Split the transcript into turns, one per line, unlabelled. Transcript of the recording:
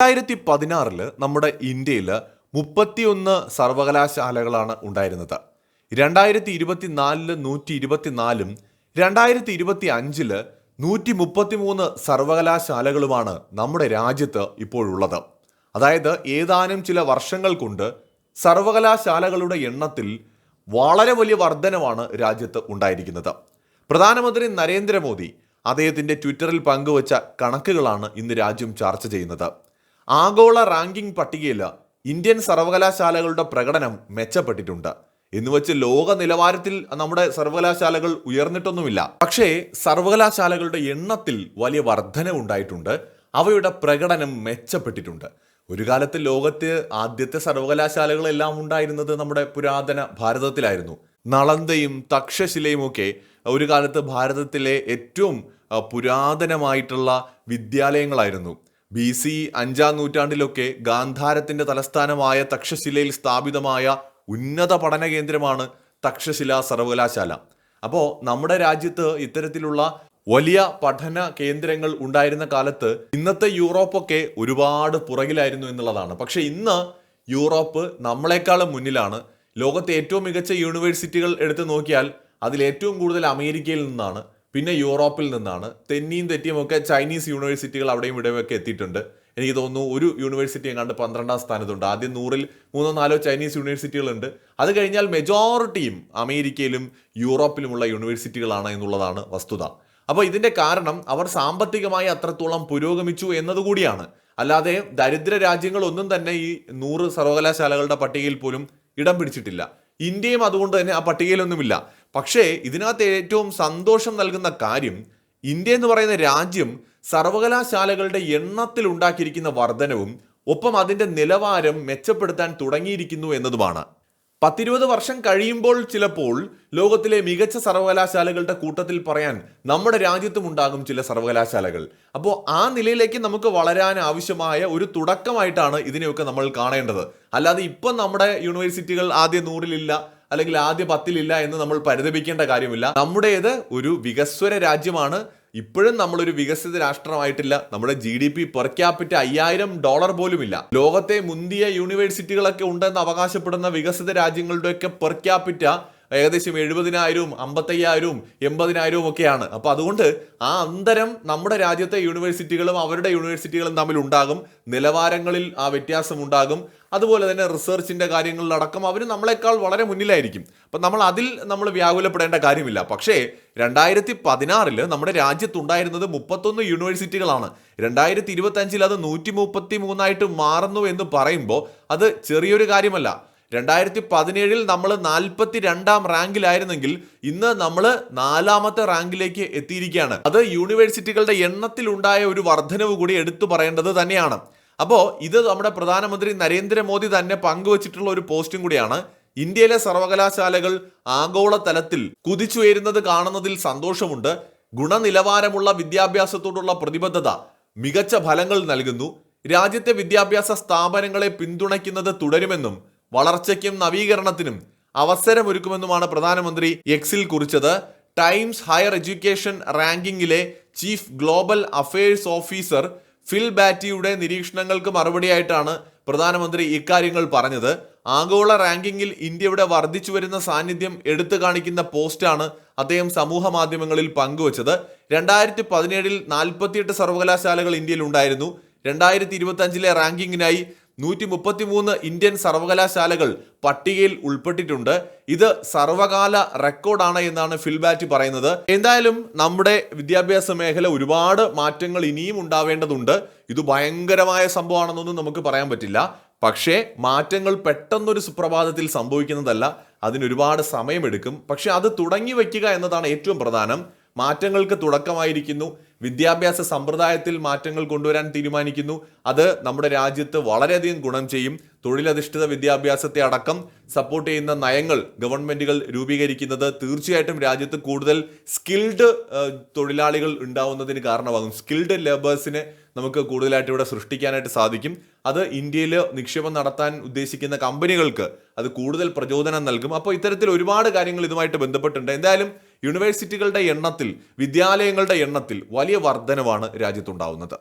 രണ്ടായിരത്തി പതിനാറിൽ നമ്മുടെ ഇന്ത്യയിൽ മുപ്പത്തിയൊന്ന് സർവകലാശാലകളാണ് ഉണ്ടായിരുന്നത്. രണ്ടായിരത്തി ഇരുപത്തിനാലിൽ നൂറ്റി ഇരുപത്തിനാലും രണ്ടായിരത്തി ഇരുപത്തി അഞ്ചിൽ നൂറ്റി മുപ്പത്തിമൂന്ന് സർവകലാശാലകളുമാണ് നമ്മുടെ രാജ്യത്ത് ഇപ്പോഴുള്ളത്. അതായത് ഏതാനും ചില വർഷങ്ങൾ കൊണ്ട് സർവകലാശാലകളുടെ എണ്ണത്തിൽ വളരെ വലിയ വർധനവാണ് രാജ്യത്ത് ഉണ്ടായിരിക്കുന്നത്. പ്രധാനമന്ത്രി നരേന്ദ്രമോദി അദ്ദേഹത്തിന്റെ ട്വിറ്ററിൽ പങ്കുവച്ച കണക്കുകളാണ് ഇന്ന് രാജ്യം ചർച്ച ചെയ്യുന്നത്. ആഗോള റാങ്കിംഗ് പട്ടികയിൽ ഇന്ത്യൻ സർവകലാശാലകളുടെ പ്രകടനം മെച്ചപ്പെട്ടിട്ടുണ്ട്. എന്ന് വെച്ച് ലോക നിലവാരത്തിൽ നമ്മുടെ സർവകലാശാലകൾ ഉയർന്നിട്ടൊന്നുമില്ല. പക്ഷേ സർവകലാശാലകളുടെ എണ്ണത്തിൽ വലിയ വർധന ഉണ്ടായിട്ടുണ്ട്. അവയുടെ പ്രകടനം മെച്ചപ്പെട്ടിട്ടുണ്ട്. ഒരു കാലത്ത് ലോകത്ത് ആദ്യത്തെ സർവകലാശാലകളെല്ലാം ഉണ്ടായിരുന്നത് നമ്മുടെ പുരാതന ഭാരതത്തിലായിരുന്നു. നളന്തയും തക്ഷശിലയും ഒക്കെ ഒരു കാലത്ത് ഭാരതത്തിലെ ഏറ്റവും പുരാതനമായിട്ടുള്ള വിദ്യാലയങ്ങളായിരുന്നു. ബി സി അഞ്ചാം നൂറ്റാണ്ടിലൊക്കെ ഗാന്ധാരത്തിന്റെ തലസ്ഥാനമായ തക്ഷശിലയിൽ സ്ഥാപിതമായ ഉന്നത പഠന കേന്ദ്രമാണ് തക്ഷശില സർവകലാശാല. അപ്പോൾ നമ്മുടെ രാജ്യത്ത് ഇത്തരത്തിലുള്ള വലിയ പഠന കേന്ദ്രങ്ങൾ ഉണ്ടായിരുന്ന കാലത്ത് ഇന്നത്തെ യൂറോപ്പൊക്കെ ഒരുപാട് പുറകിലായിരുന്നു എന്നുള്ളതാണ്. പക്ഷെ ഇന്ന് യൂറോപ്പ് നമ്മളെക്കാളും മുന്നിലാണ്. ലോകത്തെ ഏറ്റവും മികച്ച യൂണിവേഴ്സിറ്റികൾ എടുത്തു നോക്കിയാൽ അതിൽ ഏറ്റവും കൂടുതൽ അമേരിക്കയിൽ നിന്നാണ്. പിന്നെ യൂറോപ്പിൽ നിന്നാണ്. തെന്നിയും തെറ്റിയും ഒക്കെ ചൈനീസ് യൂണിവേഴ്സിറ്റികൾ അവിടെയും ഇവിടെയൊക്കെ എത്തിയിട്ടുണ്ട്. എനിക്ക് തോന്നുന്നു ഒരു യൂണിവേഴ്സിറ്റി എങ്ങാണ്ട് പന്ത്രണ്ടാം സ്ഥാനത്തുണ്ട്. ആദ്യം നൂറിൽ മൂന്നോ നാലോ ചൈനീസ് യൂണിവേഴ്സിറ്റികളുണ്ട്. അത് കഴിഞ്ഞാൽ മെജോറിറ്റിയും അമേരിക്കയിലും യൂറോപ്പിലുമുള്ള യൂണിവേഴ്സിറ്റികളാണ് എന്നുള്ളതാണ് വസ്തുത. അപ്പോൾ ഇതിന്റെ കാരണം അവർ സാമ്പത്തികമായി അത്രത്തോളം പുരോഗമിച്ചു എന്നതുകൂടിയാണ്. അല്ലാതെ ദരിദ്ര രാജ്യങ്ങളൊന്നും തന്നെ ഈ നൂറ് സർവകലാശാലകളുടെ പട്ടികയിൽ പോലും ഇടം പിടിച്ചിട്ടില്ല. ഇന്ത്യയും അതുകൊണ്ട് തന്നെ ആ പട്ടികയിലൊന്നുമില്ല. പക്ഷേ ഇതിനകത്ത് ഏറ്റവും സന്തോഷം നൽകുന്ന കാര്യം ഇന്ത്യ എന്ന് പറയുന്ന രാജ്യം സർവകലാശാലകളുടെ എണ്ണത്തിൽ ഉണ്ടാക്കിയിരിക്കുന്ന വർധനവും ഒപ്പം അതിന്റെ നിലവാരം മെച്ചപ്പെടുത്താൻ തുടങ്ങിയിരിക്കുന്നു എന്നതുമാണ്. പത്തിരുപത് വർഷം കഴിയുമ്പോൾ ചിലപ്പോൾ ലോകത്തിലെ മികച്ച സർവകലാശാലകളുടെ കൂട്ടത്തിൽ പറയാൻ നമ്മുടെ രാജ്യത്തും ഉണ്ടാകും ചില സർവകലാശാലകൾ. അപ്പോൾ ആ നിലയിലേക്ക് നമുക്ക് വളരാൻ ആവശ്യമായ ഒരു തുടക്കമായിട്ടാണ് ഇതിനെയൊക്കെ നമ്മൾ കാണേണ്ടത്. അല്ലാതെ ഇപ്പം നമ്മുടെ യൂണിവേഴ്സിറ്റികൾ ആദ്യ നൂറിലില്ല അല്ലെങ്കിൽ ആദ്യ പത്തിലില്ല എന്ന് നമ്മൾ പരിതപിക്കേണ്ട കാര്യമില്ല. നമ്മുടേത് ഒരു വികസ്വര രാജ്യമാണ്. ഇപ്പോഴും നമ്മളൊരു വികസിത രാഷ്ട്രമായിട്ടില്ല. നമ്മുടെ G D P per capita അയ്യായിരം ഡോളർ പോലുമില്ല. ലോകത്തെ മുന്തിയ യൂണിവേഴ്സിറ്റികളൊക്കെ ഉണ്ടെന്ന് അവകാശപ്പെടുന്ന വികസിത രാജ്യങ്ങളുടെയൊക്കെ പെർ ക്യാപിറ്റ ഏകദേശം എഴുപതിനായിരവും അമ്പത്തയ്യായിരവും എൺപതിനായിരവും ഒക്കെയാണ്. അപ്പോൾ അതുകൊണ്ട് ആ അന്തരം നമ്മുടെ രാജ്യത്തെ യൂണിവേഴ്സിറ്റികളും അവരുടെ യൂണിവേഴ്സിറ്റികളും തമ്മിൽ ഉണ്ടാകും നിലവാരങ്ങളിൽ ആ വ്യത്യാസം ഉണ്ടാകും അതുപോലെ തന്നെ റിസർച്ചിന്റെ കാര്യങ്ങളിലടക്കം അവർ നമ്മളെക്കാൾ വളരെ മുന്നിലായിരിക്കും. അപ്പം നമ്മൾ അതിൽ നമ്മൾ വ്യാകുലപ്പെടേണ്ട കാര്യമില്ല. പക്ഷേ രണ്ടായിരത്തി പതിനാറിൽ നമ്മുടെ രാജ്യത്തുണ്ടായിരുന്നത് മുപ്പത്തൊന്ന് യൂണിവേഴ്സിറ്റികളാണ്. രണ്ടായിരത്തി ഇരുപത്തഞ്ചിൽ അത് നൂറ്റി മുപ്പത്തി മൂന്നായിട്ട് മാറുന്നു എന്ന് പറയുമ്പോൾ അത് ചെറിയൊരു കാര്യമല്ല. രണ്ടായിരത്തി പതിനേഴിൽ നമ്മൾ നാൽപ്പത്തി രണ്ടാം റാങ്കിലായിരുന്നെങ്കിൽ ഇന്ന് നമ്മൾ നാലാമത്തെ റാങ്കിലേക്ക് എത്തിയിരിക്കുകയാണ്. അത് യൂണിവേഴ്സിറ്റികളുടെ എണ്ണത്തിൽ ഉണ്ടായ ഒരു വർധനവ് കൂടി എടുത്തു പറയേണ്ടത് തന്നെയാണ്. അപ്പോൾ ഇത് നമ്മുടെ പ്രധാനമന്ത്രി നരേന്ദ്രമോദി തന്നെ പങ്കുവച്ചിട്ടുള്ള ഒരു പോസ്റ്റും കൂടിയാണ്. ഇന്ത്യയിലെ സർവകലാശാലകൾ ആഗോള തലത്തിൽ കുതിച്ചുയരുന്നത് കാണുന്നതിൽ സന്തോഷമുണ്ട്. ഗുണനിലവാരമുള്ള വിദ്യാഭ്യാസത്തോടുള്ള പ്രതിബദ്ധത മികച്ച ഫലങ്ങൾ നൽകുന്നു. രാജ്യത്തെ വിദ്യാഭ്യാസ സ്ഥാപനങ്ങളെ പിന്തുണയ്ക്കുന്നത് തുടരുമെന്നും വളർച്ചയ്ക്കും നവീകരണത്തിനും അവസരമൊരുക്കുമെന്നുമാണ് പ്രധാനമന്ത്രി എക്സിൽ കുറിച്ചത്. Times Higher Education റാങ്കിങ്ങിലെ chief global affairs officer Phil ബാറ്റിയുടെ നിരീക്ഷണങ്ങൾക്ക് മറുപടിയായിട്ടാണ് പ്രധാനമന്ത്രി ഇക്കാര്യങ്ങൾ പറഞ്ഞത്. ആഗോള റാങ്കിങ്ങിൽ ഇന്ത്യയുടെ വർദ്ധിച്ചു വരുന്ന സാന്നിധ്യം എടുത്തു കാണിക്കുന്ന പോസ്റ്റാണ് അദ്ദേഹം സമൂഹ മാധ്യമങ്ങളിൽ പങ്കുവച്ചത്. രണ്ടായിരത്തി പതിനേഴിൽ നാൽപ്പത്തിയെട്ട് സർവകലാശാലകൾ ഇന്ത്യയിൽ ഉണ്ടായിരുന്നു. രണ്ടായിരത്തി ഇരുപത്തി അഞ്ചിലെ റാങ്കിങ്ങിനായി നൂറ്റി മുപ്പത്തിമൂന്ന് ഇന്ത്യൻ സർവകലാശാലകൾ പട്ടികയിൽ ഉൾപ്പെട്ടിട്ടുണ്ട്. ഇത് സർവകാല റെക്കോർഡാണ് എന്നാണ് ഫിൽബാറ്റ് പറയുന്നത്. എന്തായാലും നമ്മുടെ വിദ്യാഭ്യാസ മേഖല ഒരുപാട് മാറ്റങ്ങൾ ഇനിയും ഉണ്ടാവേണ്ടതുണ്ട്. ഇത് ഭയങ്കരമായ സംഭവമാണെന്നൊന്നും നമുക്ക് പറയാൻ പറ്റില്ല. പക്ഷേ മാറ്റങ്ങൾ പെട്ടെന്നൊരു സുപ്രഭാതത്തിൽ സംഭവിക്കുന്നതല്ല. അതിനൊരുപാട് സമയമെടുക്കും. പക്ഷെ അത് തുടങ്ങി വയ്ക്കുക എന്നതാണ് ഏറ്റവും പ്രധാനം. മാറ്റങ്ങൾക്ക് തുടക്കമായിരിക്കുന്നു. വിദ്യാഭ്യാസ സമ്പ്രദായത്തിൽ മാറ്റങ്ങൾ കൊണ്ടുവരാൻ തീരുമാനിക്കുന്നു. അത് നമ്മുടെ രാജ്യത്ത് വളരെയധികം ഗുണം ചെയ്യും. തൊഴിലധിഷ്ഠിത വിദ്യാഭ്യാസത്തെ അടക്കം സപ്പോർട്ട് ചെയ്യുന്ന നയങ്ങൾ ഗവൺമെന്റുകൾ രൂപീകരിക്കുന്നത് തീർച്ചയായിട്ടും രാജ്യത്ത് കൂടുതൽ സ്കിൽഡ് തൊഴിലാളികൾ ഉണ്ടാവുന്നതിന് കാരണമാകും. സ്കിൽഡ് ലേബേഴ്സിനെ നമുക്ക് കൂടുതലായിട്ട് ഇവിടെ സൃഷ്ടിക്കാനായിട്ട് സാധിക്കും. അത് ഇന്ത്യയിൽ നിക്ഷേപം നടത്താൻ ഉദ്ദേശിക്കുന്ന കമ്പനികൾക്ക് അത് കൂടുതൽ പ്രചോദനം നൽകും. അപ്പോൾ ഇത്തരത്തിൽ ഒരുപാട് കാര്യങ്ങൾ ഇതുമായിട്ട് ബന്ധപ്പെട്ടുണ്ട് എന്തായാലും യൂണിവേഴ്സിറ്റികളുടെ എണ്ണത്തിൽ വിദ്യാലയങ്ങളുടെ എണ്ണത്തിൽ വലിയ വർധനവാണ് രാജ്യത്തുണ്ടാവുന്നത്.